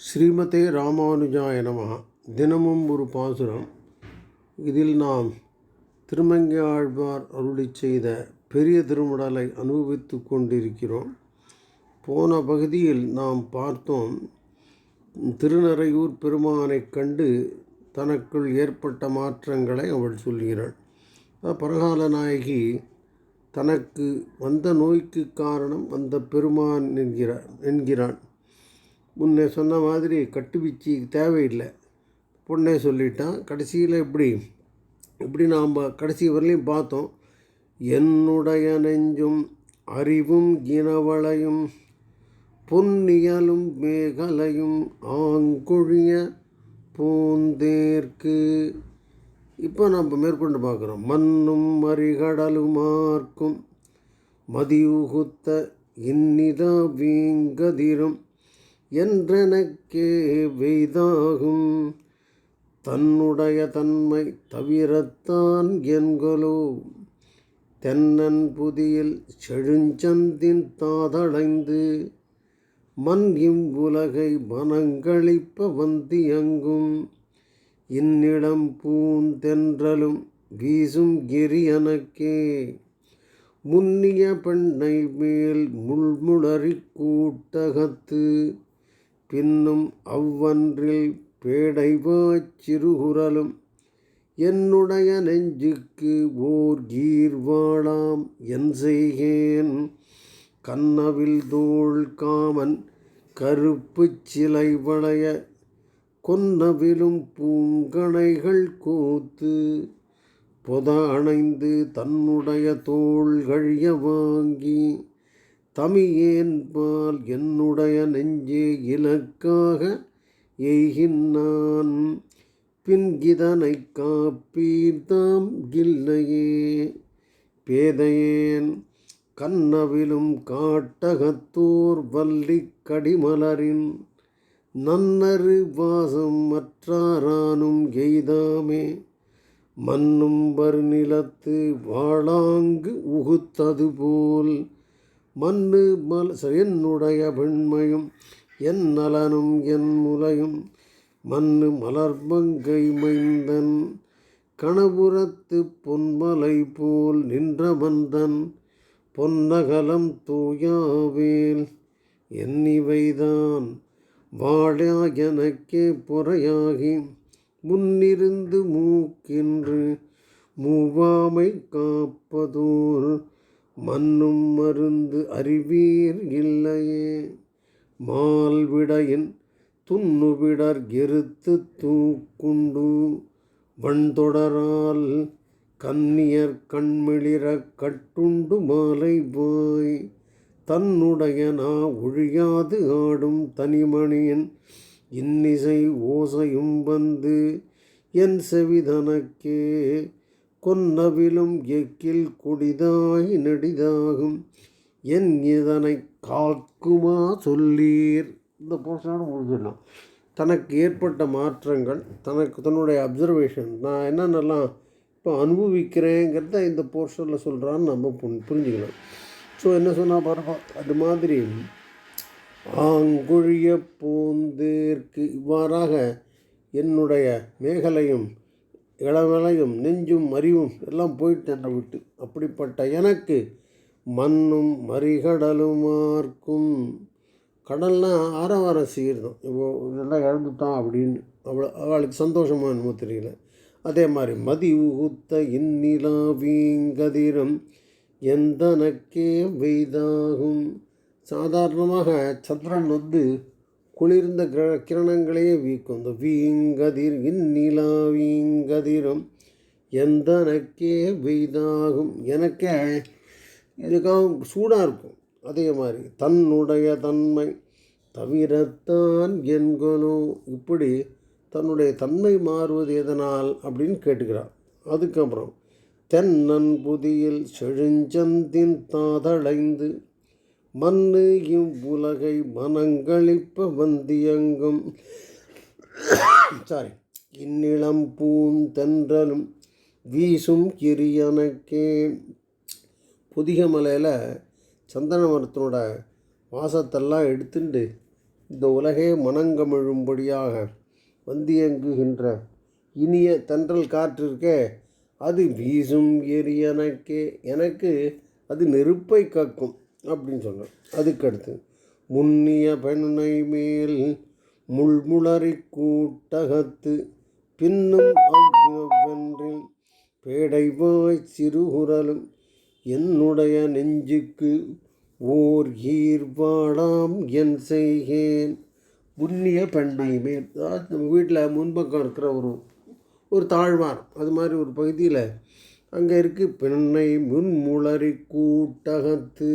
ஸ்ரீமதே ராமானுஜாய நமகா தினமும் ஒரு பாசுரம். இதில் நாம் திருமங்கையாழ்வார் ஆழ்வார் அருளிச் செய்த பெரிய திருமடலை அனுபவித்து கொண்டிருக்கிறோம். போன பகுதியில் நாம் பார்த்தோம் திருநறையூர் பெருமானைக் கண்டு தனக்குள் ஏற்பட்ட மாற்றங்களை அவள் சொல்கிறாள். பரகால நாயகி தனக்கு வந்த நோய்க்கு காரணம் அந்த பெருமான் என்கிறார் என்கிறான். முன்னே சொன்ன மாதிரி கட்டுவீச்சு தேவையில்லை. பொண்ணே சொல்லிட்டான் கடைசியில் எப்படி? இப்படி நாம் கடைசி வரலையும் பார்த்தோம். என்னுடைய நெஞ்சும் அறிவும் இனவளையும் பொன்னியலும் மேகலையும் ஆங்கொழிய பூந்தேர்க்கு இப்போ நம்ம மேற்கொண்டு பார்க்குறோம். மண்ணும் மறிகடலுமார்க்கும் மதியுகுத்த இன்னிதா வீங்கதிரும் என்றனக்கே வெய்தாகும். தன்னுடைய தன்மை தவிரத்தான் என்கொலோ. தென்னன் புதியில் செழுஞ்சந்தின் தாதடைந்து மண் இவ்வுலகை மனங்களிப்ப வந்தியங்கும். இன்னிடம் பூந்தென்றலும் வீசும் எரியனக்கே. முன்னிய பெண்ணை மேல் முள்முளறி கூட்டகத்து பின்னும் அவ்வன்றில் பேடைவாச் சிறுகுரலும் என்னுடைய நெஞ்சுக்கு ஓர் கீர்வாளாம் என் செய்கேன். கண்ணவில் தோள் காமன் கருப்பு சிலை வளைய கொன்னவிலும் பூங்கணைகள் கூத்து பொத அணைந்து தன்னுடைய தோள் கழிய வாங்கி தமியேன்பால் என்னுடைய நெஞ்சே இலக்காக எய்கின்னான் பின்கிதனை காப்பீர்தாம் இல்லையே பேதையேன் கண்ணவிலும் காட்டகத்தூர் வள்ளி கடிமலரின் நன்னரு வாசம் மற்றாரானும் எய்தாமே. மண்ணும் வருநிலத்து வாழாங்கு உகுத்தது போல் மண்ணு மல் என்னுடைய வெண்மையும் என் நலனும் என் முலையும் மண்ணு மலர்மங்கை மைந்தன் கணபுரத்து பொன்மலை போல் நின்ற மந்தன் பொன்னகலம் தூயாவேல் என்னிவைதான் வாழா எனக்கே பொறையாகி முன்னிருந்து மூக்கின்று மூவாமை காப்பதோர் மண்ணும் மருந்து அறிவீர் இல்லையே. மால்விடையின் துண்ணுவிடர் எருத்து தூக்குண்டு. வண்தொடரால் கன்னியர் கண்மிளிர கட்டுண்டு மாலை போய். தன்னுடைய நா ஒழியாது ஆடும் தனிமணியின் இன்னிசை ஓசையும் வந்து என் செவிதனக்கே. கொன்னவிலும் எக்கில் குடிதாய் நெடிதாகும். என் இதனை காக்குமா சொல்லீர். இந்த போர்ஷனோட முடிஞ்சிடலாம். தனக்கு ஏற்பட்ட மாற்றங்கள் தனக்கு தன்னுடைய அப்சர்வேஷன் நான் என்னென்னலாம் இப்போ அனுபவிக்கிறேங்கிறத இந்த போர்ஷனில் சொல்கிறான்னு நம்ம புரி- புரிஞ்சுக்கலாம். ஸோ என்ன சொன்னால் பாருங்க அது மாதிரி ஆங்குழிய பூந்தேர்க்கு இவ்வாறாக என்னுடைய மேகலையும் இளவலையும் நெஞ்சும் அறிவும் எல்லாம் போயிட்டு என்னை விட்டு. அப்படிப்பட்ட எனக்கு மண்ணும் மறிகடலுமார்க்கும் கடல்லாம் ஆரவாரம் செய்கிறதும் இப்போ இதெல்லாம் இழந்துட்டான் அப்படின்னு. அவ்வளோ அவளுக்கு சந்தோஷமாக என்னமோ தெரியல. அதே மாதிரி மதி உகுத்த இந்நிலா வீங்கதிரம் எந்தனக்கே வெய்தாகும். சாதாரணமாக சந்திரன் வந்து குளிர்ந்த கிர கிரணங்களையே வீக்கும். இந்த வீங்கதிர் இந்நிலா வீங்கதிரும் எந்தனக்கே வெய்தாகும். எனக்கே இதுக்காக சூடாக இருக்கும். அதே மாதிரி தன்னுடைய தன்மை தவிரத்தான் என்கணும் இப்படி தன்னுடைய தன்மை மாறுவது எதனால் அப்படின்னு கேட்டுக்கிறார். அதுக்கப்புறம் தென்னன் புதியில் செழுஞ்சந்தின் தாதடைந்து மண்ணு இவ்வுலகை மனங்களிப்ப வந்தியங்கும். சாரி இந்நிலம் பூந்தென்றலும் வீசும் கிரியனக்கே. புதிய மலையில் சந்தன மரத்தினோட வாசத்தெல்லாம் எடுத்துண்டு இந்த உலகே மனங்கமிழும்படியாக வந்தியங்குகின்ற இனிய தென்றல் காற்று இருக்கே அது வீசும் எரியனக்கே. எனக்கு அது நெருப்பை கக்கும். அப்படின்னு சொன்னார். அதுக்கடுத்து முன்னிய பெண்ணை மேல் முள்முளறி கூட்டகத்து பின்னும் அவ்வென்றில் பேடைவாய் சிறுகுரலும் என்னுடைய நெஞ்சுக்கு ஓர் ஈர்பாடாம் என் செய்கேன். புண்ணிய பெண்ணை மேல் அதாவது நம்ம வீட்டில் முன்பக்கம் இருக்கிற ஒரு ஒரு தாழ்வார் அது மாதிரி ஒரு பகுதியில் அங்கே இருக்குது பெண்ணை முன்முளறி கூட்டகத்து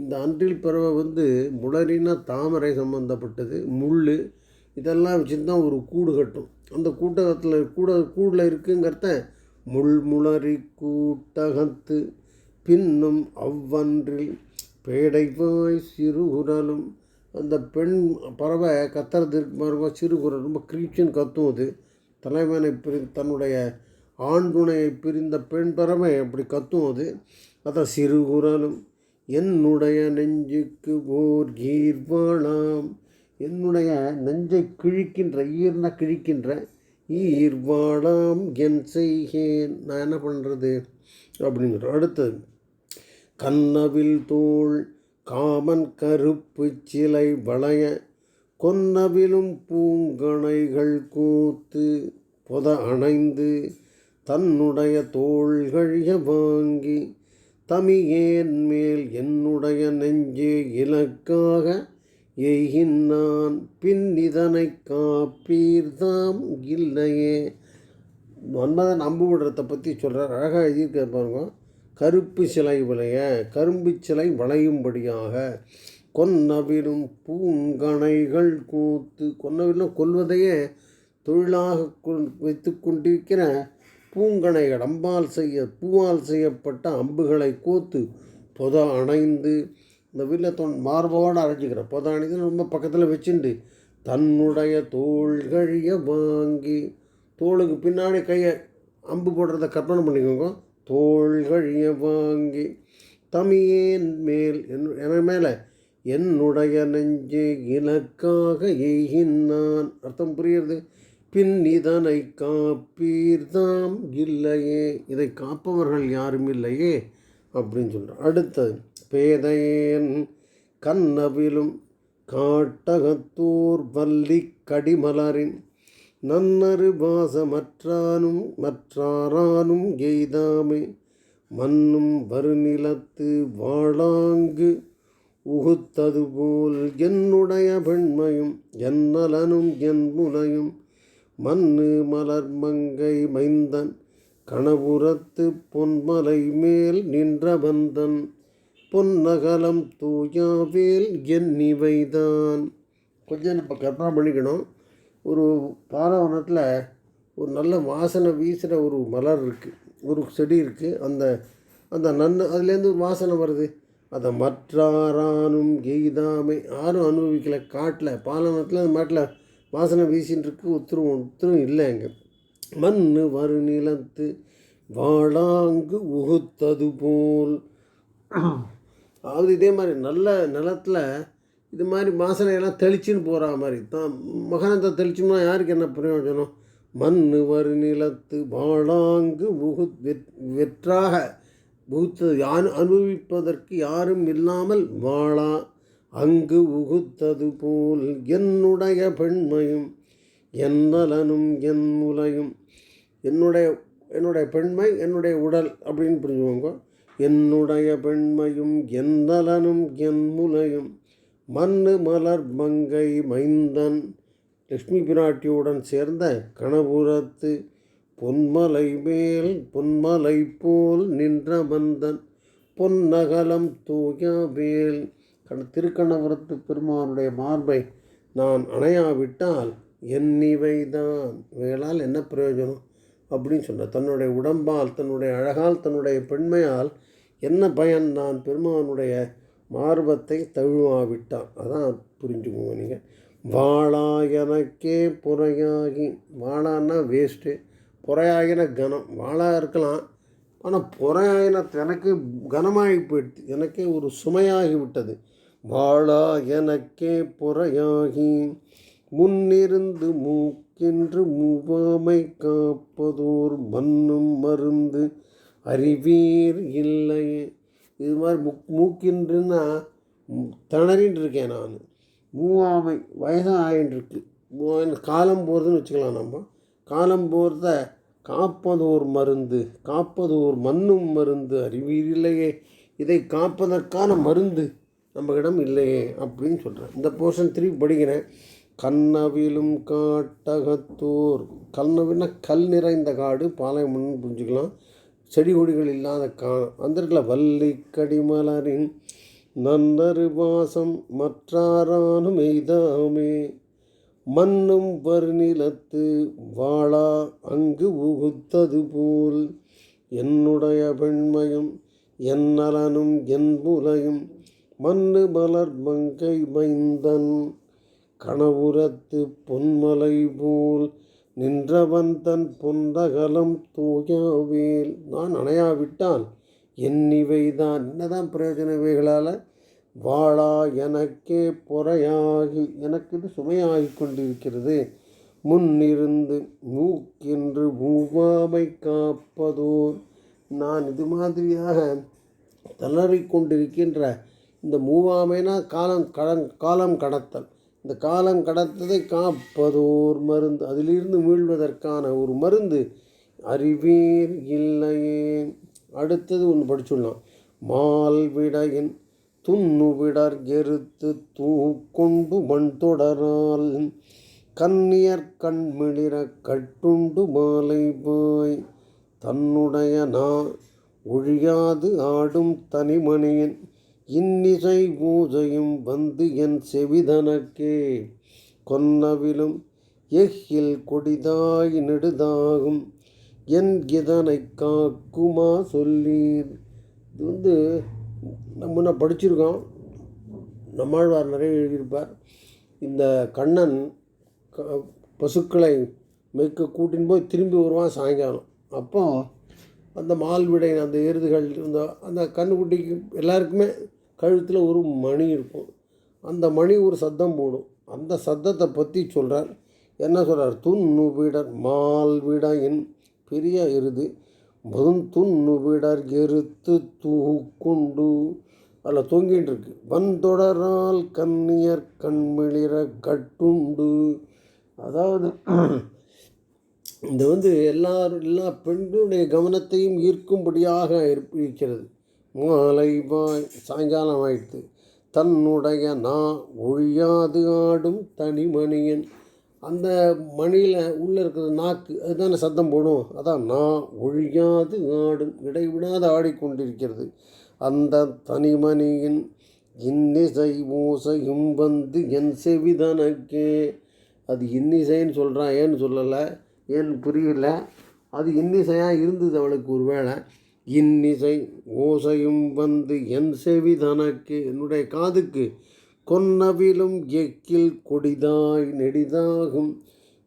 இந்த அன்றில் பறவை வந்து முளரினா தாமரை சம்மந்தப்பட்டது முள் இதெல்லாம் வச்சுருந்தான் தான் ஒரு கூடு கட்டும். அந்த கூட்டகத்தில் கூட கூடில் இருக்குங்கிறத முள் முளரி கூட்டகத்து பின்னும் அவ்வன்றில் பேடைவாய் சிறுகுரலும் அந்த பெண் பறவை கத்துறது இருக்கு பாருங்க சிறுகுரல் ரொம்ப கிரீச்சன் கத்தும் அது. தலைவனை பிரி தன்னுடைய ஆண் துணையை பிரிந்த பெண் பறவை அப்படி கத்தும் அது. அதான் சிறுகுரலும் என்னுடைய நெஞ்சுக்கு ஓர் ஈர்வாளாம் என்னுடைய நெஞ்சை கிழிக்கின்ற ஈர்னா கிழிக்கின்ற ஈர்வாளாம் என் செய்கேன். நான் என்ன பண்ணுறது அப்படிங்கிற அடுத்தது கன்னவில் தோள் காமன் கருப்பு சிலை வளைய கொன்னவிலும் பூங்கணைகள் கூத்து புத அணைந்து தன்னுடைய தோள்கழிய வாங்கி தமியேன் மேல் என்னுடைய நெஞ்சே இலக்காக எய்கின்றான் பின் இதனை காப்பீர்தாம் இல்லையே. மன்மதன் அம்பு விடுறதை பற்றி சொல்கிறார் அழகாக எழுதியிருக்க பாருங்க. கருப்பு சிலை விளைய கரும்பு சிலை வளையும்படியாக கொன்னவிலும் பூங்கணைகள் கூத்து கொன்னவிலும் கொல்வதையே தொழிலாக வைத்து கொண்டிருக்கிற பூங்கணைகள் அம்பால் செய்ய பூவால் செய்யப்பட்ட அம்புகளை கோத்து பொத அணைந்து இந்த வில்லத்தோன் மார்போடு அரைஞ்சிக்கிற பொத அணைந்து ரொம்ப பக்கத்தில் வச்சுண்டு தன்னுடைய தோள்கழிய வாங்கி தோளுக்கு பின்னாடி கையை அம்பு போடுறத கற்பனை பண்ணிக்கோங்க. தோள்கழிய வாங்கி தமியேன் மேல் என் என மேலே என்னுடைய நெஞ்சே இலக்காக எய்கின்னான் அர்த்தம் புரியுறது பின் இதனை காப்பீர்தாம் இல்லையே. இதை காப்பவர்கள் யாரும் இல்லையே அப்படின்னு சொல்கிறார் அடுத்தது பேதையேன் கண்ணவிலும் காட்டகத்தூர் வள்ளி கடிமலரின் நன்னறு வாசமற்றானும் மற்றாரானும் எய்தாமே. மண்ணும் வருநிலத்து வாழாங்கு உகுத்தது போல் என்னுடைய பெண்மையும் என் நலனும் என் முலையும் மண்ணு மலர் மங்கை மைந்தன் கணபுரத்து பொன்மலை மேல் நின்ற பந்தன் பொன்னகலம் தூயாவேல் எண்ணிவைதான் கொஞ்சம் நம்ம கற்பனை பண்ணிக்கணும். ஒரு பாலைவனத்தில் ஒரு நல்ல வாசனை வீசுகிற ஒரு மலர் இருக்குது ஒரு செடி இருக்குது அந்த அந்த நன்னு அதுலேருந்து ஒரு வாசனை வருது. அதை மற்றாரானும் எய்தாமை. யாரும் அனுபவிக்கலை. காட்டில் பாலைவனத்தில் அந்த மாட்டில் வாசனை வீசின்னு இருக்கு ஒருத்தரும் இல்லை அங்கே. மண் வரு நிலத்து வாழாங்கு உகுத்தது போல். அதாவது இதே மாதிரி நல்ல நிலத்தில் இது மாதிரி வாசனையெல்லாம் தெளிச்சுன்னு போகிற மாதிரி. தான் மகனத்தை தெளிச்சோம்னா யாருக்கு என்ன பிரயோஜனம் மண் வரு நிலத்து வாழாங்கு உகு வெற்றாக புகுத்தது யார் அனுபவிப்பதற்கு யாரும் இல்லாமல் வாழா அங்கு உகுத்தது போல் என்னுடைய பெண்மையும் என் நலனும் என் முலையும். என்னுடைய என்னுடைய பெண்மை என்னுடைய உடல் அப்படின்னு புரிஞ்சுவாங்க என்னுடைய பெண்மையும் என் நலனும் என் முலையும். மண்ணு மலர் மங்கை மைந்தன். லக்ஷ்மி பிராட்டியுடன் சேர்ந்த கணபுரத்து பொன்மலை மேல் பொன்மலை போல் நின்ற மந்தன். பொன்னகலம் தூயாவேல் கண் திருக்கண்ணபுரத்து பெருமானுடைய மார்பை நான் அணையாவிட்டால் என் இவைதான். இவைகளால் என்ன பிரயோஜனம்? அப்படின்னு சொன்னார். தன்னுடைய உடம்பால் தன்னுடைய அழகால் தன்னுடைய பெண்மையால் என்ன பயன்? நான் பெருமானுடைய மார்பத்தை தழுவாவிட்டான் அதான் புரிஞ்சுக்கோங்க நீங்கள் வாழா எனக்கே புறையாகி வாழான்னா வேஸ்ட்டு புறையாகின கனம் வாழா இருக்கலாம் ஆனால் புறையாகின எனக்கு கனமாகி போயிடுது. எனக்கே ஒரு சுமையாகி விட்டது. வாழா எனக்கே பொறையாகி முன்னிருந்து மூக்கின்று மூவாமை காப்பதோர் மண்ணும் மருந்து அறிவீர் இல்லையே இது மாதிரி முக் மூக்கின்றுன்னா திணறின்னு இருக்கேன் நான். மூவாமை வயசாக ஆகின்றிருக்கு இருக்கு காலம் போகிறதுன்னு வச்சுக்கலாம் நம்ம. காலம் போகிறத காப்பதோர் மருந்து காப்பதோர் மண்ணும் மருந்து அறிவீர் இல்லையே. இதை காப்பதற்கான மருந்து நம்மகிடம் இல்லையே அப்படின்னு சொல்கிறேன் இந்த போர்ஷன் திருப்பி படிக்கிறேன். கண்ணவிலும் காட்டகத்தூர். கண்ணவின்னா கல் நிறைந்த காடு பாளையம்னு புரிஞ்சுக்கலாம். செடி கொடிகள் இல்லாத கா வந்திருக்கல வள்ளி கடிமலரின் நன்னரு வாசம் மற்றாரானும் எய்தாமே. மண்ணும் பருநிலத்து வாழா அங்கு உகுத்தது போல். என்னுடைய பெண்மையும் என் நலனும் என் புலையும் மண்ணு மலர் மங்கை மைந்தன் கணவுரத்து பொன்மலை போல் நின்றவன் தன் பொந்தகலம் தூயாவேல். நான் அணையாவிட்டால் என்னிவைதான். என்னதான் பிரயோஜன இவைகளால்? வாழா எனக்கே பொறையாகி எனக்கு இது சுமையாகி கொண்டிருக்கிறது. முன்னிருந்து மூக்கென்று மூவாமை காப்பதோர். நான் இது மாதிரியாக தளறிக்கொண்டிருக்கின்ற இந்த மூவாமைனா காலம் கடன் காலம் கடத்தல். இந்த காலம் கடத்ததை காப்பதோர் மருந்து அதிலிருந்து மீள்வதற்கான ஒரு மருந்து. அறிவீர் இல்லையே. அடுத்தது ஒன்று படிச்சுடலாம். மால்விடையின் துண்ணுவிடர் எருத்து தூக்கொண்டு மண் தொடரால். கன்னியர் கண்மிளிர கட்டுண்டு மாலை பாய் தன்னுடைய நா ஒழியாது ஆடும் தனிமணியின் இன்னிசை பூஜையும் வந்து என் செவிதனக்கே. கொன்னவிலும் எஹில் கொடிதாய் நெடுதாகும். என் இதனை காக்குமா சொல்லீர். இது வந்து நம்ம முன்ன படிச்சிருக்கோம். நம்மாழ்வார் நிறைய எழுதியிருப்பார். இந்த கண்ணன் க பசுக்களை மெய்க்க கூட்டின்னு போய் திரும்பி வருவான் சாயங்காலம். அப்போ அந்த மால்விடை அந்த எருதுகள் இந்த அந்த கண்ணுக்குட்டிக்கு எல்லாருக்குமே கழுத்தில் ஒரு மணி இருக்கும். அந்த மணி ஒரு சத்தம் போடும். அந்த சத்தத்தை பற்றி சொல்கிறார் என்ன சொல்கிறார் துண்ணு வீடர் மால் வீடா என் பெரிய எருது. மதும் துண்ணு வீடர் எருத்து தூக்குண்டு அதில் தொங்கிட்டு இருக்கு. வந்தொடரால் கண்ணியர் கண்மிளிர கட்டுண்டு. அதாவது இந்த வந்து எல்லாரும் எல்லா பெண்களுடைய கவனத்தையும் ஈர்க்கும்படியாக இருக்கிறது. மாலை பாய் சாயங்காலம் ஆயிடுத்து தன்னுடைய நா ஒழியாது ஆடும் தனிமணியன் அந்த மணியில் உள்ளே இருக்கிற நாக்கு அதுதானே சத்தம் போடும்? அதான் நா ஒழியாது ஆடும் இடைவிடாது ஆடிக்கொண்டிருக்கிறது. அந்த தனிமணியின் இன்னிசை ஓசையும் வந்து என் செவிதனக்கே அது இன்னிசைன்னு சொல்கிறான் ஏன்னு சொல்லலை ஏன்னு புரியல. அது இன்னிசையாக இருந்தது அவளுக்கு ஒரு வேளை. இன்னிசை ஓசையும் வந்து என் செவி தனக்கு என்னுடைய காதுக்கு. கொன்னவிலும் எக்கில் கொடிதாய் நெடிதாகும்.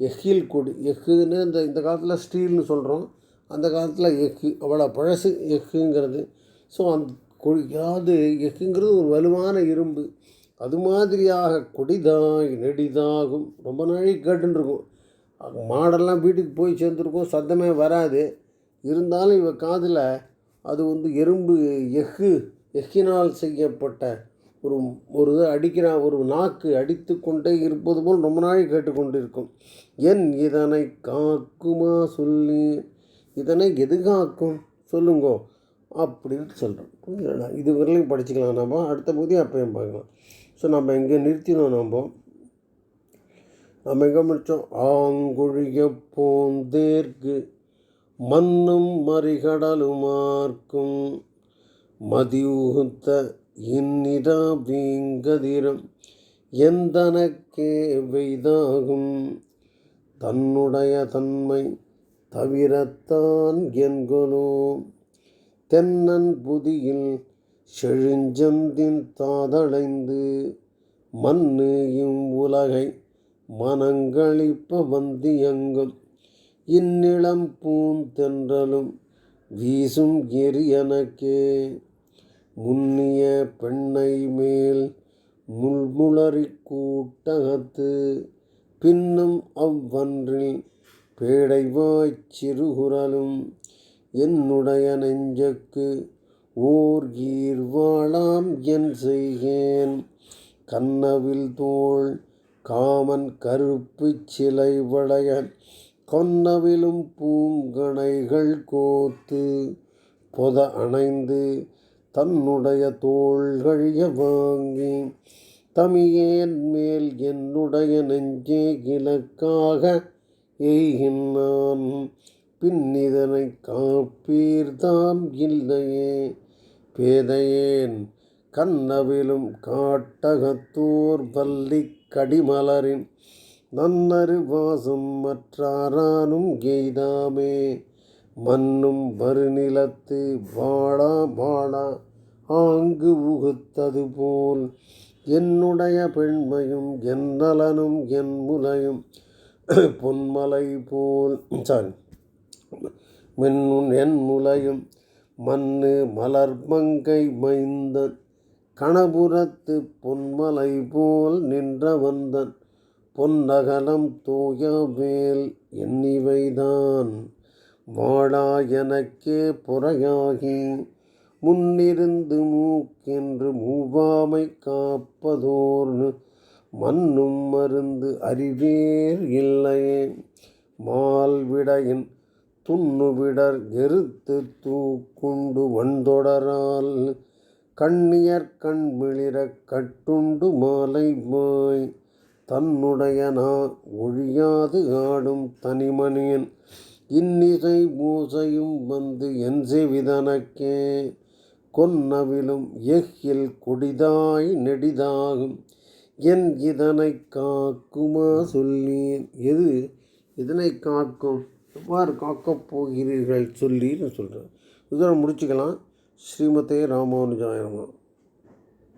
எக்கில் கொடி எஃகுன்னு இந்த இந்த காலத்தில் ஸ்டீல்னு சொல்கிறோம் அந்த காலத்தில் எஃகு அவ்வளோ பழசு எஃகுங்கிறது. ஸோ அந்த கொடி அதாவது எஃகுங்கிறது ஒரு வலுவான இரும்பு. அது மாதிரியாக கொடிதாய் நெடிதாகும். ரொம்ப நாளைக்கு கேட்டுருக்கும் மாடெல்லாம் வீட்டுக்கு போய் சேர்ந்துருக்கும். சத்தமே வராது. இருந்தாலும் இவ காதில் அது வந்து எறும்பு எஃகு எஃகினால் செய்யப்பட்ட ஒரு ஒரு இது அடிக்கிற ஒரு நாக்கு அடித்து கொண்டே இருப்பது போல் ரொம்ப நாள் கேட்டுக்கொண்டிருக்கும். என் இதனை காக்குமா சொல்லி இதனை எது காக்கும்? சொல்லுங்கோ. அப்படின்னு சொல்கிறோம் புரியலடா இது வரலையும் படிச்சுக்கலாம். நம்ம அடுத்த பகுதி அப்பயும் பார்க்கலாம். ஸோ நம்ம எங்கே நிறுத்தினோம் நம்ம நம்ம எங்கே முடித்தோம்? ஆங்குழிய போந்தேர்க்கு மண்ணும் மறிகடலுமார்க்கும். மதியூத்த இந்நிடா வீங்கதிரம் எந்தனக்கே வெய்தாகும். தன்னுடைய தன்மை தவிரத்தான் என்கொலோ. தென்னன் புதியில் செழுஞ்சந்தின் தாதளைந்து மண்ணு இம் உலகை மனங்களிப்ப வந்தியங்கும். இந்நிலம் பூந்தென்றலும் வீசும் எரியனக்கே முன்னிய பெண்ணை மேல் முள்முளறி கூட்டகத்து பின்னும் அவ்வன்றில் பேடைவாய்ச் சிறுகுரலும் என்னுடைய நெஞ்சக்கு ஓர் ஈர் வாழாம் என் செய்கேன். கன்னவில் தோள் காமன் கருப்புச் சிலை வளைய கொன்னவிலும் பூங்கணைகள் கோத்து பொத அணைந்து தன்னுடைய தோள்கழிய வாங்கி தமியேன் மேல் என்னுடைய நெஞ்சே இலக்காக எய்கின்றான். பின்னிதனை காப்பீர்தாம் இல்லையே பேதையேன் கண்ணவிலும் காட்டகத்தோர் பள்ளி கடிமலரின் நன்னரு வாசம் மற்றாரானும் எய்தாமே மன்னும் வருநிலத்து வாழா வாழா ஆங்கு உகுத்தது போல். என்னுடைய பெண்மையும் என் நலனும் என் முலையும் பொன்மலை போல். சாரி மின்னுன் என் முலையும் மண்ணு மலர்மங்கை மைந்தன். கணபுரத்து பொன்மலை போல் நின்ற வந்தன் பொன்னகலம் தூயவேல் எண்ணிவைதான். வாழா எனக்கே புறையாகி முன்னிருந்து மூக்கென்று மூவாமை காப்பதோர்னு மண்ணும் மருந்து அறிவேர் இல்லையே மால்விடையின் துண்ணுவிடர் எருத்து தூக்குண்டு வண்டொடரால் கண்ணியர் கண்மிளிரக் கட்டுண்டு மாலை மாய் தன்னுடைய நா ஒழியாது ஆடும் தனிமணியன் இன்னிசை மூசையும் வந்து என் செவிதனக்கே. கொன்னவிலும் எஃகில் கொடிதாய் நெடிதாகும். என் இதனை காக்குமா சொல்லீர் எது? இதனை காக்கும். எவ்வாறு காக்கப் போகிறீர்கள் சொல்லீர்னு சொல்கிறேன் இதோட முடிச்சுக்கலாம். ஸ்ரீமதே ராமானுஜாயமா